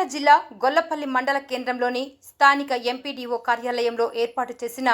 నంద్యాల జిల్లా గొల్లపల్లి మండల కేంద్రంలోని స్థానిక ఎంపీడీఓ కార్యాలయంలో ఏర్పాటు చేసిన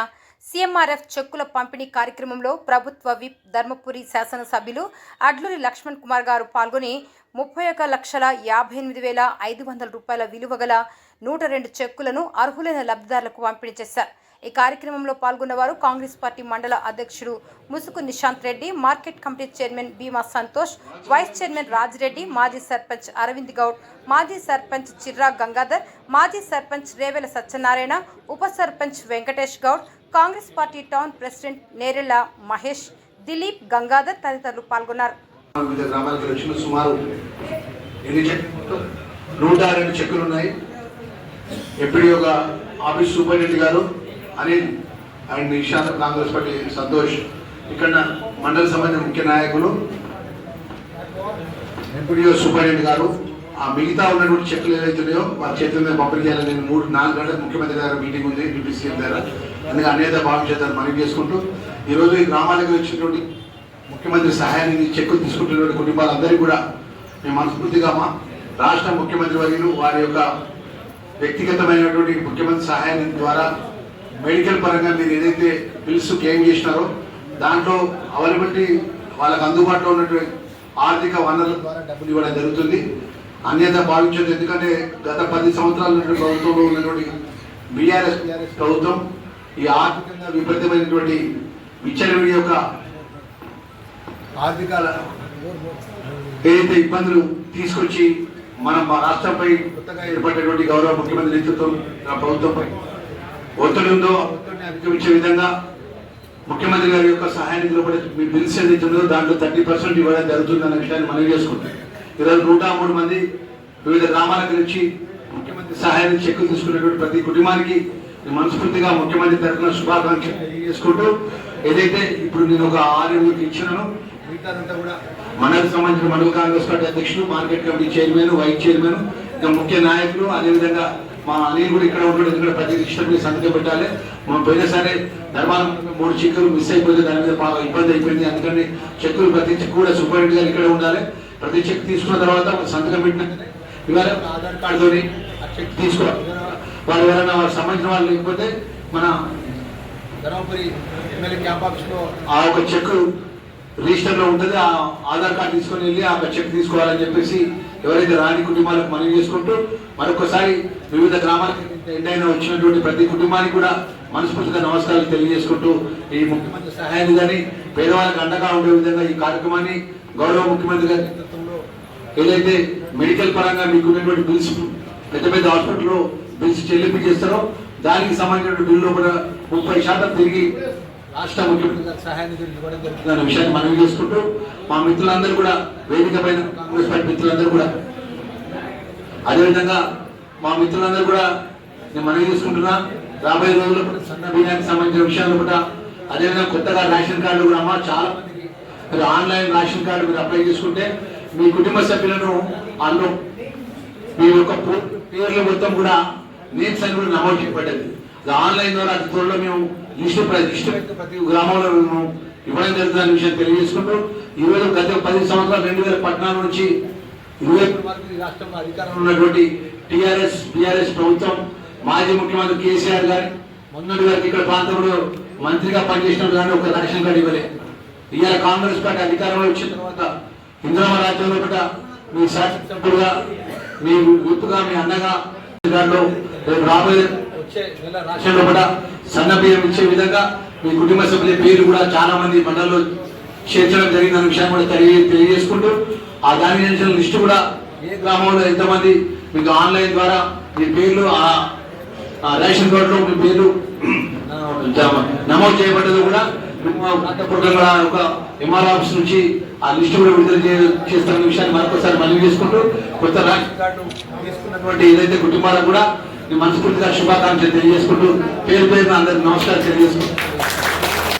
సీఎంఆర్ఎఫ్ చెక్కుల పంపిణీ కార్యక్రమంలో ప్రభుత్వ విప్ ధర్మపురి శాసనసభ్యులు అడ్లూరి లక్ష్మణ్ కుమార్ గారు పాల్గొని ముప్పై ఒక లక్షల యాభై ఎనిమిది వేల ఐదు వందల రూపాయల విలువ గల నూట రెండు చెక్కులను అర్హులైన లబ్ధిదారులకు పంపిణీ చేశారు. ఈ కార్యక్రమంలో పాల్గొన్నవారు కాంగ్రెస్ పార్టీ మండల అధ్యక్షుడు Musugu Nishant Reddy market committee chairman Bheema Santosh vice chairman Rajireddy మాజీ సర్పంచ్ అరవింద్ గౌడ్ మాజీ సర్పంచ్ చిర్రా గంగాధర్ మాజీ సర్పంచ్ రేవెల సత్యనారాయణ ఉప sarpanch Venkatesh Goud Congress party town president Nerella Mahesh Dilip Gangadhar తదితరులు పాల్గొన్నారు. వివిధ గ్రామాలకు వచ్చిన సుమారు ఎన్ని నూట రెండు చెక్కులు ఉన్నాయి ఎప్పుడు ఒక ఆఫీస్ సూపరింటెండెంట్ గారు అనిల్ అండ్ నిశాంత్ కాంగ్రెస్ పార్టీ సంతోష్. ఇక్కడ మండల సంబంధించిన ముఖ్య నాయకులు ఎంపీడీఓ సుబ్బారెడ్డి గారు. ఆ మిగతా ఉన్నటువంటి చెక్కులు ఏవైతున్నాయో వారి చేతుల మీద పంపిణీ చేయాలని నేను మూడు నాలుగు గంటలకు ముఖ్యమంత్రి గారు మీటింగ్ ఉంది డిప్యూటీ సీఎం అందుకే అన్యత భావించేదాన్ని మనవి చేసుకుంటూ. ఈరోజు ఈ గ్రామాలకు వచ్చినటువంటి ముఖ్యమంత్రి సహాయాన్ని చెక్కు తీసుకుంటున్నటువంటి కుటుంబాలందరికీ కూడా మేము మనస్ఫూర్తిగా మా రాష్ట్ర ముఖ్యమంత్రి వర్యులు వారి యొక్క వ్యక్తిగతమైనటువంటి ముఖ్యమంత్రి సహాయం ద్వారా మెడికల్ పరంగా మీరు ఏదైతే బిల్స్ క్లెయిమ్ చేసినారో దాంట్లో అవైలబిలిటీ వాళ్ళకి అందుబాటులో ఉన్నటువంటి ఆర్థిక వనరుల ద్వారా డబ్బులు ఇవ్వడం జరుగుతుంది. అన్యత భావించదు ఎందుకంటే గత పది సంవత్సరాల నుండి ప్రభుత్వంలో ఉన్నటువంటి బీఆర్ఎస్ ప్రభుత్వం ఈ ఆర్థికంగా విపరీతమైనటువంటి విచ్చలవిడి యొక్క ఆర్థిక ఏదైతే ఇబ్బందులు తీసుకొచ్చి మన రాష్ట్రంపై కొత్తగా ఏర్పడినటువంటి గౌరవ ముఖ్యమంత్రి నేతృత్వం నా ప్రభుత్వంపై ఒత్తిడి ఉందో ఆ విధంగా ముఖ్యమంత్రి గారి యొక్క సహాయ నిధిలో కూడా మీ బిల్స్ ఏదైతే దాంట్లో థర్టీ పర్సెంట్ ఇవ్వడం జరుగుతుందన్న విషయాన్ని మనవి చేసుకుంటాం. ఈరోజు నూట మూడు మంది వివిధ గ్రామాలకు నుంచి ముఖ్యమంత్రి సహాయాన్ని చెక్కు తీసుకున్నటువంటి ప్రతి కుటుంబానికి మనస్ఫూర్తిగా ముఖ్యమంత్రి తరఫున శుభాకాంక్షలు తెలియజేసుకుంటూ ఏదైతే ఇప్పుడు నేను ఒక ఆరు ఏళ్ళకి ఇచ్చినానో మిగతాదంతా కూడా మనకు సంబంధించిన మండల కాంగ్రెస్ పార్టీ అధ్యక్షులు market committee chairman vice chairman ఇంకా ముఖ్య నాయకులు అదేవిధంగా మా అనిల్ కూడా ఇక్కడ ఉంటాడు ఎందుకంటే ప్రతి రిజిస్టర్ మీద సంతకం పెట్టాలి. మనం పోయినసారి ధర్మానం మూడు చెక్కులు మిస్ అయిపోయింది దాని మీద బాగా ఇబ్బంది అయిపోయింది. అందుకని చెక్కులు ప్రతి చెక్ కూడా సూపరింటెండెంట్ గారు ఇక్కడ ఉండాలి. ప్రతి చెక్ తీసుకున్న తర్వాత సంతకం పెట్టిన ఇవాళ ఆధార్ కార్డుతోని చెక్ తీసుకోవాలి వాళ్ళు ఎవరైనా వాళ్ళకి సంబంధించిన వాళ్ళు లేకపోతే మన ధర్మపురి ఎమ్మెల్యే క్యాంప్ ఆఫీస్లో ఆ ఒక చెక్ రిజిస్టర్లో ఉంటుంది. ఆ ఆధార్ కార్డు తీసుకొని వెళ్ళి ఆ ఒక చెక్ తీసుకోవాలని చెప్పేసి ఎవరైతే రాని కుటుంబాలకు మనవి చేసుకుంటూ మరొకసారి వివిధ గ్రామాలకు ఎండైనా వచ్చినటువంటి ప్రతి కుటుంబానికి కూడా మనస్ఫూర్తిగా నమస్కారాలు తెలియజేసుకుంటూ ఈ ముఖ్యమంత్రి సహాయాన్ని కానీ పేదవాళ్ళకి అండగా ఉండే విధంగా ఈ కార్యక్రమాన్ని గౌరవ ముఖ్యమంత్రి గారి ఏదైతే మెడికల్ పరంగా మీకు ఉన్నటువంటి బిల్స్ పెద్ద పెద్ద హాస్పిటల్లో బిల్స్ చెల్లింపు చేస్తారో దానికి సంబంధించిన బిల్లు కూడా ముప్పై శాతం తిరిగి రాష్ట్ర ముఖ్యమంత్రి గారి సహాయాన్ని ఇవ్వడం జరుగుతుందన్న విషయాన్ని మనం చేసుకుంటూ మా మిత్రులందరూ కూడా వేదిక పైన కాంగ్రెస్ పార్టీ మిత్రులందరూ కూడా. అదేవిధంగా మా మిత్రులందరూ కూడా నేను మనవి చేసుకుంటున్నా రాబోయే రోజుల్లో కూడా సన్న బియ్యానికి సంబంధించిన విషయాలు కూడా అదేవిధంగా కొత్తగా రేషన్ కార్డు కూడా అమ్మ చాలా మందికి మీరు ఆన్లైన్ రేషన్ కార్డు మీరు అప్లై చేసుకుంటే మీ కుటుంబ సభ్యులను అందులో మీ యొక్క పూ- పేర్లు మొత్తం కూడా నేమ్స్ అని కూడా నమోదు చేయబడ్డది ఆన్లైన్ ద్వారా అతి త్వరలో మేము లిస్టు ప్ర- లిస్టు ప్రతి గ్రామంలో మేము ఇవ్వడం జరుగుతుందన్న విషయం తెలియజేసుకుంటూ ఈరోజు గత పది సంవత్సరాలు రెండు వేల పద్నాలుగు నుంచి ఇరవై వరకు ఈ రాష్ట్రంలో అధికారంలో ఉన్నటువంటి టిఆర్ఎస్ బిఆర్ఎస్ ప్రభుత్వం మాజీ ముఖ్యమంత్రి కేసీఆర్ గారి మొన్నటి వరకు ఇక్కడ ప్రాంతంలో మంత్రిగా పనిచేసిన కానీ ఒక రేషన్ కార్డు ఇవ్వలే. ఇవాళ కాంగ్రెస్ పార్టీ అధికారంలో వచ్చిన తర్వాత ఇంద్రమ రాజ్యంలో కూడా మీ శాసనసభ్యుడుగా మీ గుర్తుగా మీ అన్నగా దాంట్లో రేపు రాబోయే వచ్చే నెల రాష్ట్రంలో కూడా సన్న బియ్యం ఇచ్చే విధంగా మీ కుటుంబ సభ్యుల పేరు కూడా చాలా మంది మండలంలో చేర్చడం జరిగిన విషయాన్ని కూడా తెలియ తెలియజేసుకుంటూ ఆ దాని చేసిన లిస్టు కూడా ఏ గ్రామంలో ఎంతమంది మీకు ఆన్లైన్ ద్వారా మీ పేర్లు ఆ రేషన్ కార్డులో మీ పేర్లు నమోదు చేయబడ్డది కూడా ప్రాంతపూర్వకంగా ఒక ఎంఆర్ ఆఫీస్ నుంచి ఆ లిస్టు కూడా విడుదల చేస్తున్న విషయాన్ని మరొకసారి మళ్ళీ చేసుకుంటూ కొత్త రేషన్ కార్డు తీసుకున్నటువంటి ఏదైతే కుటుంబాలకు కూడా మనస్ఫూర్తిగా శుభాకాంక్షలు తెలియజేసుకుంటూ పేరు పేరున అందరికి నమస్కారం తెలియజేసుకుంటూ